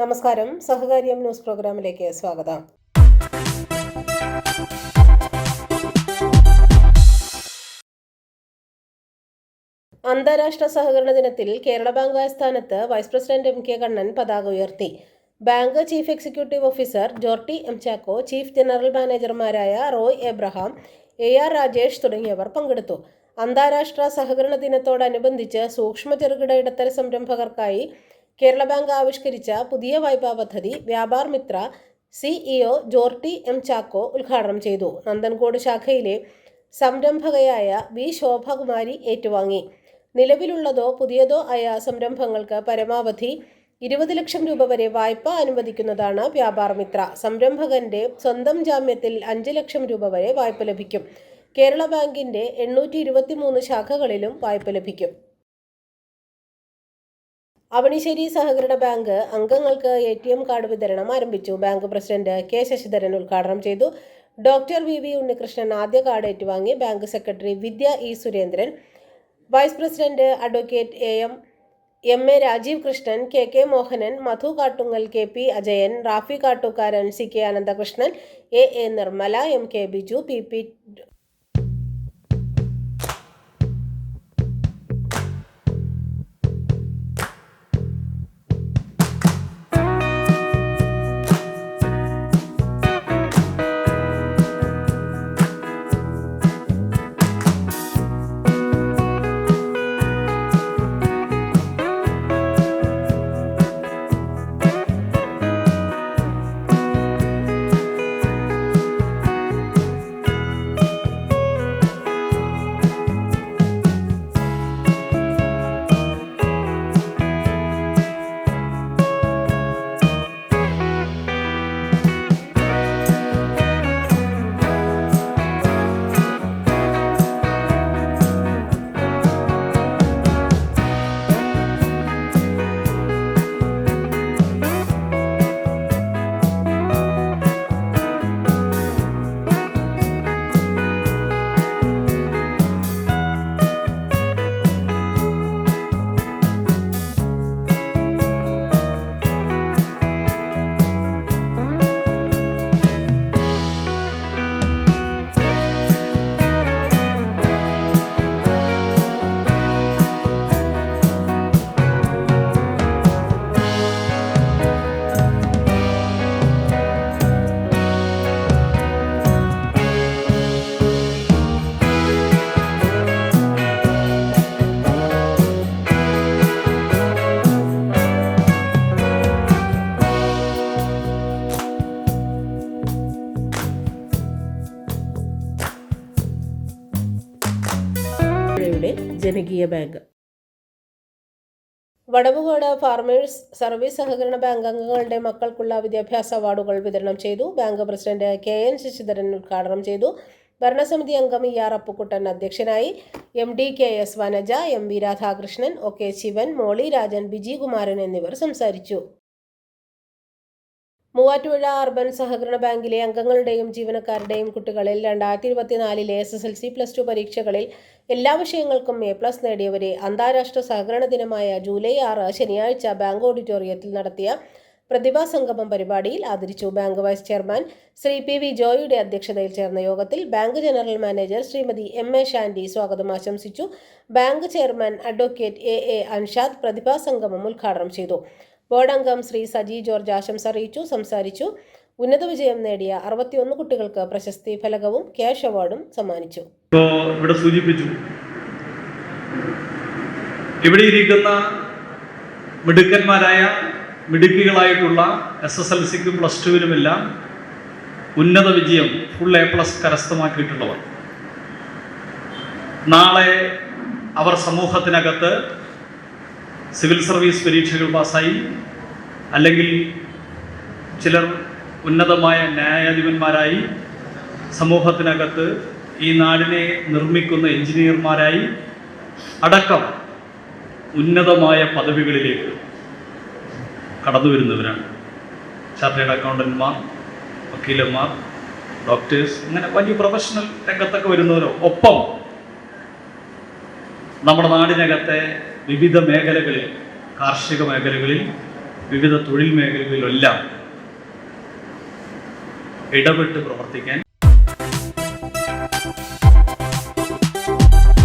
നമസ്കാരം. സഹകാര്യം ന്യൂസ് പ്രോഗ്രാമിലേക്ക് സ്വാഗതം. അന്താരാഷ്ട്ര സഹകരണ ദിനത്തിൽ കേരള ബാങ്ക് ആസ്ഥാനത്ത് vice president M K Kannan പതാക ഉയർത്തി. Bank chief executive officer Jorty M Chacko chief general മാനേജർമാരായ Roy Abraham A R Rajesh തുടങ്ങിയവർ പങ്കെടുത്തു. അന്താരാഷ്ട്ര സഹകരണ ദിനത്തോടനുബന്ധിച്ച് സൂക്ഷ്മ ചെറുകിട ഇടത്തര സംരംഭകർക്കായി കേരള ബാങ്ക് ആവിഷ്കരിച്ച പുതിയ വായ്പാ പദ്ധതി വ്യാപാർ മിത്ര സിഇഒ ജോർട്ടി എം ചാക്കോ ഉദ്ഘാടനം ചെയ്തു. നന്ദൻകോട് ശാഖയിലെ സംരംഭകയായ വി ശോഭകുമാരി ഏറ്റുവാങ്ങി. നിലവിലുള്ളതോ പുതിയതോ ആയ സംരംഭങ്ങൾക്ക് പരമാവധി ഇരുപത് ലക്ഷം രൂപ വരെ വായ്പ അനുവദിക്കുന്നതാണ് വ്യാപാർ മിത്ര. സംരംഭകന്റെ സ്വന്തം ജാമ്യത്തിൽ അഞ്ച് ലക്ഷം രൂപ വരെ വായ്പ ലഭിക്കും. കേരള ബാങ്കിന്റെ എണ്ണൂറ്റി ശാഖകളിലും വായ്പ ലഭിക്കും. അവണിശ്ശേരി സഹകരണ ബാങ്ക് അംഗങ്ങൾക്ക് എ ടി എം കാർഡ് വിതരണം ആരംഭിച്ചു. ബാങ്ക് പ്രസിഡന്റ് കെ ശശിധരൻ ഉദ്ഘാടനം ചെയ്തു. ഡോക്ടർ വി വി ഉണ്ണികൃഷ്ണൻ ആദ്യ കാർഡ് ഏറ്റുവാങ്ങി. Bank secretary Vidya E Surendran vice president advocate A M M A Rajeev Krishnan K K Mohanan Madhu Kattungal K P Ajayan Rafi Kattukaran C K Ananthakrishnan A A Nirmala M K Biju P P ജനകീയ bank. Vadavucode farmers service സഹകരണ bank അംഗങ്ങളുടെ മക്കൾക്കുള്ള വിദ്യാഭ്യാസ അവാർഡുകൾ വിതരണം ചെയ്തു. Bank president K N Sasidharan ഉദ്ഘാടനം ചെയ്തു. ഭരണസമിതി അംഗം ഇ ആർ അപ്പുക്കുട്ടൻ അധ്യക്ഷനായി. M D K S Vanaja M V Radhakrishnan O K Sivan Molly Rajan Biji Kumaran എന്നിവർ സംസാരിച്ചു. മൂവാറ്റുപുഴ അർബൻ സഹകരണ ബാങ്കിലെ അംഗങ്ങളുടെയും ജീവനക്കാരുടെയും കുട്ടികളിൽ രണ്ടായിരത്തി ഇരുപത്തിനാലിലെ S S L C plus two പരീക്ഷകളിൽ എല്ലാ വിഷയങ്ങൾക്കും എ പ്ലസ് നേടിയവരെ അന്താരാഷ്ട്ര സഹകരണ ദിനമായ ജൂലൈ ആറ് ശനിയാഴ്ച ബാങ്ക് ഓഡിറ്റോറിയത്തിൽ നടത്തിയ പ്രതിഭാ സംഗമം പരിപാടിയിൽ ആദരിച്ചു. Bank vice chairman Sree P V ജോയിയുടെ അധ്യക്ഷതയിൽ ചേർന്ന യോഗത്തിൽ bank general manager Srimathi M A Shandy സ്വാഗതം ആശംസിച്ചു. Bank chairman advocate A A Anshad പ്രതിഭാ സംഗമം ഉദ്ഘാടനം ചെയ്തു. ബോർഡ് അംഗം ശ്രീ സജി ജോർജ് ആശംസ അറിയിച്ചു സംസാരിച്ചു. ഉന്നത വിജയം നേടിയ അറുപത്തിയൊന്ന് കുട്ടികൾക്ക് പ്രശസ്തി ഫലകവും ക്യാഷ് അവാർഡും സമ്മാനിച്ചു. ഇവിടെ സൂചിപ്പിച്ചു. ഇവിടെ ഇരിക്കുന്ന മിടുക്കന്മാരായ മിടുക്കികളായിട്ടുള്ള എസ് എസ് എൽ സിക്കും പ്ലസ് ടുവിനുമെല്ലാം ഉന്നത വിജയം ഫുൾ എ പ്ലസ് കരസ്ഥമാക്കിയിട്ടുള്ളവർ. നാളെ അവർ സമൂഹത്തിനകത്ത് സിവിൽ സർവീസ് പരീക്ഷകൾ പാസ്സായി. അല്ലെങ്കിൽ ചിലർ ഉന്നതമായ ന്യായാധിപന്മാരായി സമൂഹത്തിനകത്ത് ഈ നാടിനെ നിർമ്മിക്കുന്ന എഞ്ചിനീയർമാരായി അടക്കം ഉന്നതമായ പദവികളിലേക്ക് കടന്നു വരുന്നവരാണ്. ചാർട്ടേഡ് അക്കൗണ്ടന്റ്മാർ വക്കീലന്മാർ ഡോക്ടേഴ്സ് ഇങ്ങനെ വലിയ പ്രൊഫഷണൽ രംഗത്തൊക്കെ വരുന്നവരോ. ഒപ്പം നമ്മുടെ നാടിനകത്തെ വിവിധ മേഖലകളിൽ കാർഷിക മേഖലകളിൽ വിവിധ തൊഴിൽ മേഖലകളിലെല്ലാം ഇടപെട്ട് പ്രവർത്തിക്കാൻ